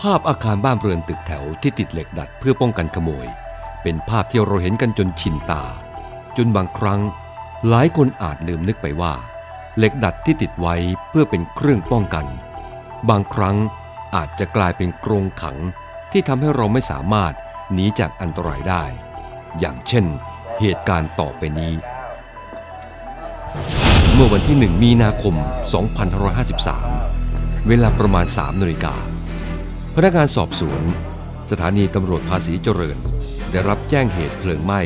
ภาพอาคารบ้านเรือนตึกแถวที่ติดเหล็กดัดเพื่อป้องกันขโมย เป็นภาพที่เราเห็นกันจนชินตา จนบางครั้ง หลายคนอาจลืมนึกไปว่า เหล็กดัดที่ติดไว้เพื่อเป็นเครื่องป้องกัน บางครั้งอาจจะกลายเป็นกรงขังที่ทำให้เราไม่สามารถหนีจากอันตรายได้ อย่างเช่น เหตุการณ์ต่อไปนี้ เมื่อวันที่ 1 มีนาคม 2553 เวลาประมาณ 3นาฬิกา พนักงานสอบสวน สถานีตำรวจภาษีเจริญ ได้รับแจ้งเหตุเพลิงไหม้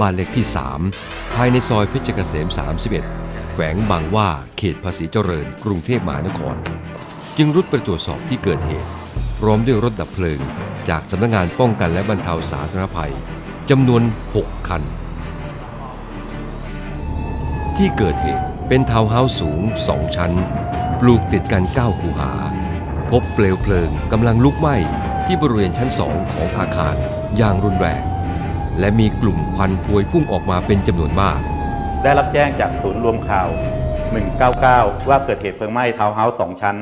บ้านเลขที่ 3 ภายในซอยเพชรเกษม 31 แขวงบางว่าเขตภาษีเจริญ กรุงเทพมหานคร จึงรุดไปตรวจสอบที่เกิดเหตุ พร้อมด้วยรถดับเพลิง จากสำนักงานป้องกันและบรรเทาสาธารณภัยจำนวน 6 คัน ที่เกิดเหตุเป็นทาวน์เฮาส์สูง 2 ชั้น ปลูกติดกัน 9 คูหา พบเปลวเพลิงกำลังลุกไหม้ที่บริเวณชั้น2ของอาคารอย่างรุนแรง และมีกลุ่มควันพวยพุ่งออกมาเป็นจำนวนมาก ได้รับแจ้งจากศูนย์รวมข่าว 199 ว่าเกิดเหตุเพลิงไหม้ทาวน์เฮาส์2ชั้น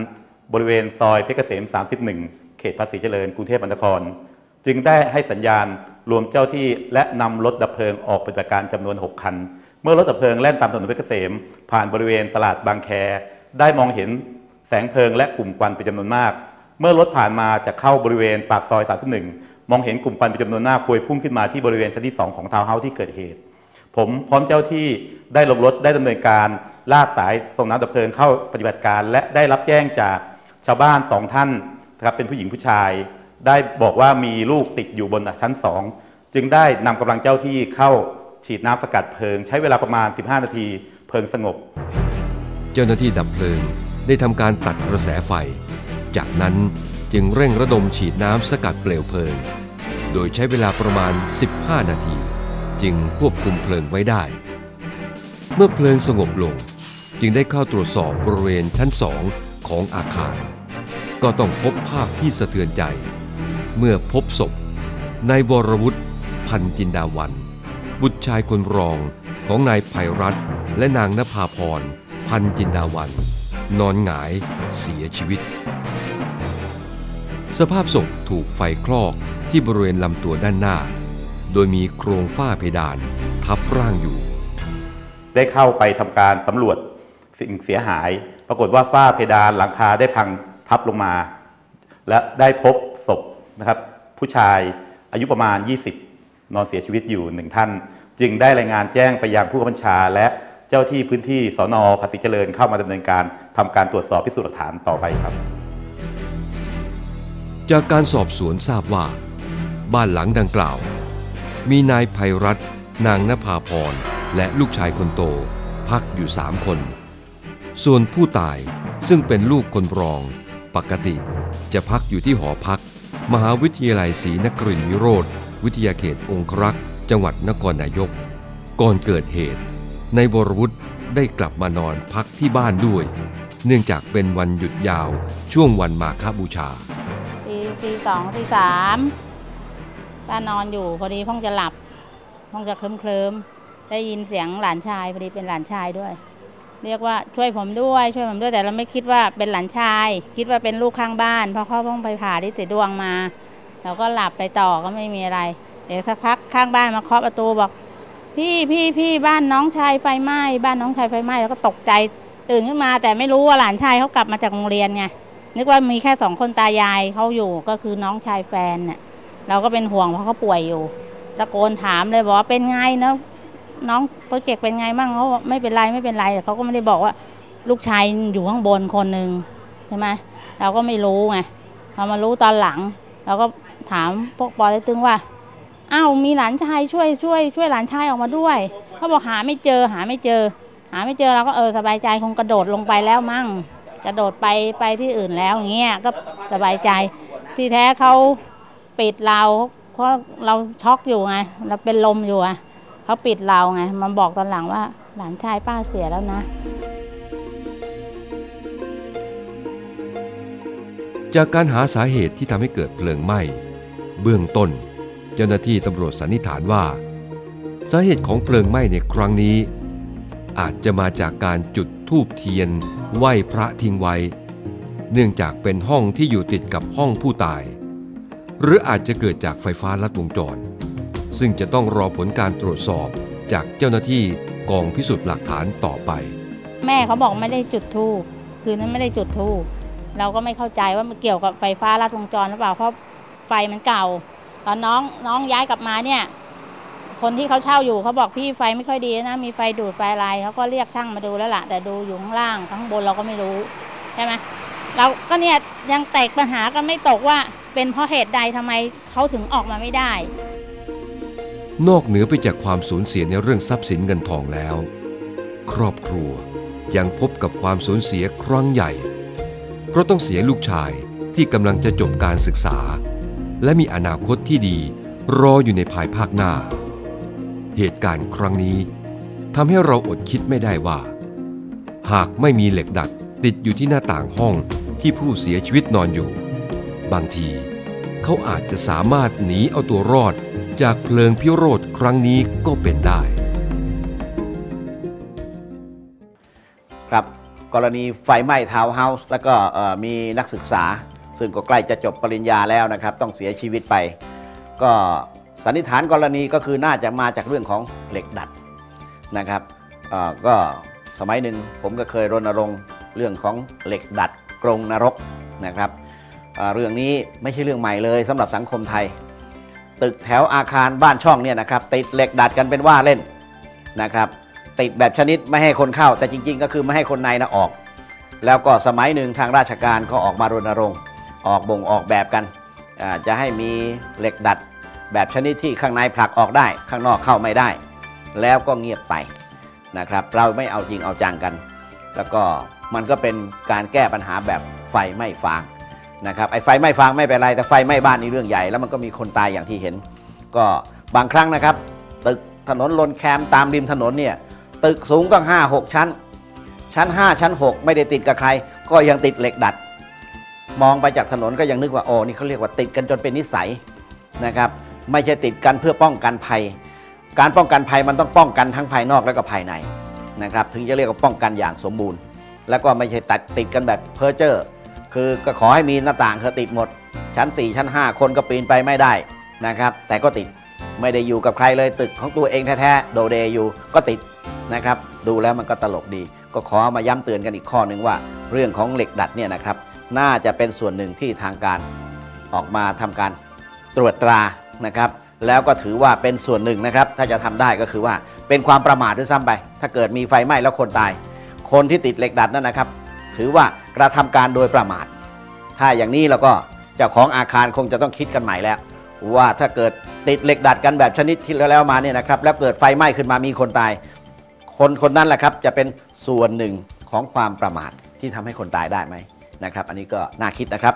บริเวณซอยเพชรเกษม 31 เขตภาษีเจริญกรุงเทพมหานคร จึงได้ให้สัญญาณรวมเจ้าที่และนำรถดับเพลิงออกปฏิบัติการจำนวน 6 คัน เมื่อรถดับเพลิงแล่นตามถนนเพชรเกษม ผ่านบริเวณตลาดบางแค ได้มองเห็น งเพลิงและกลุ่มควันเป็นจำนวนมาก เมื่อรถผ่านมาจะเข้าบริเวณปากซอย31มองเห็นกลุ่มควันเป็นจำนวนมากพวยพุ่งขึ้นมาที่บริเวณชั้นที่ 2 ของทาวน์เฮาส์ที่เกิดเหตุ ผมพร้อมเจ้าที่ได้ลงรถได้ดำเนินการลากสายส่งน้ำดับเพลิงเข้าปฏิบัติการ และได้รับแจ้งจากชาวบ้านสองท่านนะครับเป็นผู้หญิงผู้ชาย ได้บอกว่ามีลูกติดอยู่บนชั้นสองจึงได้นำกำลังเจ้าที่เข้าฉีดน้ำสกัดเพลิง ใช้เวลาประมาณ 15 นาทีเพลิงสงบ เจ้าหน้าที่ดับเพลิง ได้ทำการตัดกระแสไฟ จากนั้นจึงเร่งระดมฉีดน้ำสกัดเปลวเพลิง โดยใช้เวลาประมาณ 15 นาที จึงควบคุมเพลิงไว้ได้ เมื่อเพลิงสงบลง จึงได้เข้าตรวจสอบบริเวณชั้นสองของอาคาร ก็ต้องพบภาพที่สะเทือนใจ เมื่อพบศพนายวรวุฒิพันจินดาวัน บุตรชายคนรองของนายภัยรัตและนางนภาพรพันจินดาวัน นอนหงายเสียชีวิต สภาพศพถูกไฟคลอกที่บริเวณลำตัวด้านหน้า โดยมีโครงฝ้าเพดานทับร่างอยู่ ได้เข้าไปทำการสำรวจสิ่งเสียหาย ปรากฏว่าฝ้าเพดานหลังคาได้พังทับลงมา และได้พบศพนะครับ ผู้ชายอายุประมาณ 20 นอนเสียชีวิตอยู่หนึ่งท่าน จึงได้รายงานแจ้งไปยังผู้บัญชาและ เจ้าที่พื้นที่สอนอภาษีเจริญเข้ามาดำเนินการทำการตรวจสอบพิสูจน์หลักฐานต่อไปครับ จากการสอบสวนทราบว่า บ้านหลังดังกล่าว มีนายภัยรัตน์นางนภาพรและลูกชายคนโต พักอยู่สามคน ส่วนผู้ตายซึ่งเป็นลูกคนรอง ปกติจะพักอยู่ที่หอพัก มหาวิทยาลัยศรีนครินทรวิโรธวิทยาเขตองครักษ์ จังหวัดนครนายก ก่อนเกิดเหตุ ในายวรวุฒิได้กลับมานอนพักที่บ้านด้วย เนื่องจากเป็นวันหยุดยาวช่วงวันมาฆบูชาตีตีสองตีสามป้านอนอยู่พอดีเพ่งจะหลับเพ่งจะเคลิ้มเคลิมได้ยินเสียงหลานชายพอดีเป็นหลานชายด้วย เรียกว่าช่วยผมด้วยช่วยผมด้วยแต่เราไม่คิดว่าเป็นหลานชาย คิดว่าเป็นลูกข้างบ้านเพราะเขาพิ่งไปผ่าที่ติดดวงมาเราก็หลับไปต่อก็ไม่มีอะไร เดี๋ยวสักพักข้างบ้านมาเคาะประตูบอก พี่พี่พี่บ้านน้องชายไฟไหม้บ้านน้องชายไฟไหม้แล้วก็ตกใจตื่นขึ้นมา แต่ไม่รู้ว่าหลานชายเขากลับมาจากโรงเรียนไงนึกว่ามีแค่สองคนตายายเขาอยู่ก็คือน้องชายแฟนเนี่ยเราก็เป็นห่วงเพราะเขาป่วยอยู่ตะโกนถามเลยบอกว่าเป็นไงนะน้องโปรเจกต์เป็นไงบ้างเขาไม่เป็นไรไม่เป็นไรแต่เขาก็ไม่ได้บอกว่าลูกชายอยู่ข้างบนคนหนึ่งใช่ไหมเราก็ไม่รู้ไงพอมารู้ตอนหลัง เราก็ถามพวกปอเต็กตึงว่า อ้าวมีหลานชายช่วยช่วยช่วยหลานชายออกมาด้วยเขาบอกหาไม่เจอหาไม่เจอ หาไม่เจอเราก็เออสบายใจคงกระโดดลงไปแล้วมั่งกระโดดไปไปที่อื่นแล้วอย่างเงี้ยก็สบายใจ ที่แท้เขาปิดเราเพราะเราช็อกอยู่ไงเราเป็นลมอยู่อะเขาปิดเราไงมาบอกตอนหลังว่าหลานชายป้าเสียแล้วนะ จากการหาสาเหตุที่ทำให้เกิดเพลิงไหม้ เบื้องต้น เจ้าหน้าที่ตำรวจสันนิษฐานว่า สาเหตุของเพลิงไหม้ในครั้งนี้ อาจจะมาจากการจุดธูปเทียนไหว้พระทิ้งไว้ เนื่องจากเป็นห้องที่อยู่ติดกับห้องผู้ตาย หรืออาจจะเกิดจากไฟฟ้าลัดวงจร ซึ่งจะต้องรอผลการตรวจสอบจากเจ้าหน้าที่กองพิสูจน์หลักฐานต่อไป แม่เขาบอกไม่ได้จุดทูบคืนนั้นไม่ได้จุดทูบเราก็ไม่เข้าใจว่ามันเกี่ยวกับไฟฟ้าลัดวงจรหรือเปล่าเพราะไฟมันเก่า ตอนน้องน้องย้ายกลับมาเนี่ย คนที่เขาเช่าอยู่เขาบอกพี่ไฟไม่ค่อยดีนะมีไฟดูดไฟอะไรเขาก็เรียกช่างมาดูแล้วล่ะ แต่ดูอยู่ข้างล่างข้างบนเราก็ไม่รู้ใช่ไหมเราก็เนี่ยยังแตกปัญหากันไม่ตกว่า เป็นเพราะเหตุใดทำไมเขาถึงออกมาไม่ได้ นอกเหนือไปจากความสูญเสียในเรื่องทรัพย์สินเงินทองแล้ว ครอบครัวยังพบกับความสูญเสียครั้งใหญ่ เพราะต้องเสียลูกชายที่กำลังจะจบการศึกษา และมีอนาคตที่ดีรออยู่ในภายภาคหน้า เหตุการณ์ครั้งนี้ทำให้เราอดคิดไม่ได้ว่า หากไม่มีเหล็กดัดติดอยู่ที่หน้าต่างห้องที่ผู้เสียชีวิตนอนอยู่ บางทีเขาอาจจะสามารถหนีเอาตัวรอดจากเพลิงพิโรธครั้งนี้ก็เป็นได้ ครับกรณีไฟไหม้ทาวน์เฮาส์แล้วก็มีนักศึกษา ซึ่งก็ใกล้จะจบปริญญาแล้วนะครับ ต้องเสียชีวิตไป ก็สันนิษฐานกรณีก็คือน่าจะมาจากเรื่องของเหล็กดัดนะครับก็สมัยหนึ่งผมก็เคยรณรงค์เรื่องของเหล็กดัดกรงนรกนะครับเรื่องนี้ไม่ใช่เรื่องใหม่เลยสำหรับสังคมไทย ตึกแถวอาคารบ้านช่องเนี่ยนะครับติดเหล็กดัดกันเป็นว่าเล่นนะครับ ติดแบบชนิดไม่ให้คนเข้า แต่จริง ๆ ก็คือไม่ให้คนในนะออก แล้วก็สมัยหนึ่งทางราชการก็ออกมารณรงค์ ออกบ่งออกแบบกัน จะให้มีเหล็กดัดแบบชนิดที่ข้างในผลักออกได้ ข้างนอกเข้าไม่ได้ แล้วก็เงียบไปนะครับเราไม่เอาจริงเอาจังกัน แล้วก็มันก็เป็นการแก้ปัญหาแบบไฟไหม้ฟางนะครับไอ้ไฟไหม้ฟางไม่เป็นไรแต่ไฟไหม้บ้านนี่เรื่องใหญ่แล้วมันก็มีคนตายอย่างที่เห็น ก็บางครั้งนะครับ ตึกถนนลนแคมตามริมถนนเนี่ยตึกสูงตั้ง5 6 ชั้น ชั้น 5 ชั้น 6 ไม่ได้ติดกับใคร ก็ยังติดเหล็กดัด มองไปจากถนนก็ยังนึกว่าโอ้นี่เขาเรียกว่าติดกันจนเป็นนิสัยนะครับ ไม่ใช่ติดกันเพื่อป้องกันภัย การป้องกันภัยมันต้องป้องกันทั้งภายนอกและก็ภายในนะครับถึงจะเรียกว่าป้องกันอย่างสมบูรณ์ แล้วก็ไม่ใช่ตัดติดกันแบบเพอร์เจอร์ คือก็ขอให้มีหน้าต่างเธอติดหมด ชั้น 4 ชั้น 5 คนก็ปีนไปไม่ได้นะครับ แต่ก็ติดไม่ได้อยู่กับใครเลยตึกของตัวเองแท้ๆโดเดอยู่ก็ติดนะครับ ดูแล้วมันก็ตลกดี ก็ขอมาย้ำเตือนกันอีกข้อหนึ่งว่า เรื่องของเหล็กดัดเนี่ยนะครับ น่าจะเป็นส่วนหนึ่งที่ทางการออกมาทำการตรวจตรานะครับ แล้วก็ถือว่าเป็นส่วนหนึ่งนะครับ ถ้าจะทำได้ก็คือว่าเป็นความประมาทด้วยซ้ำไป ถ้าเกิดมีไฟไหม้แล้วคนตาย คนที่ติดเหล็กดัดนั่นนะครับ ถือว่ากระทำการโดยประมาท ถ้าอย่างนี้แล้วก็เจ้าของอาคารคงจะต้องคิดกันใหม่แล้ว ว่าถ้าเกิดติดเหล็กดัดกันแบบชนิดที่แล้วมาเนี่ยนะครับ แล้วเกิดไฟไหม้ขึ้นมามีคนตาย คนคนนั้นแหละครับจะเป็นส่วนหนึ่งของความประมาทที่ทำให้คนตายได้ไหม นะครับ อันนี้ก็น่าคิดนะครับ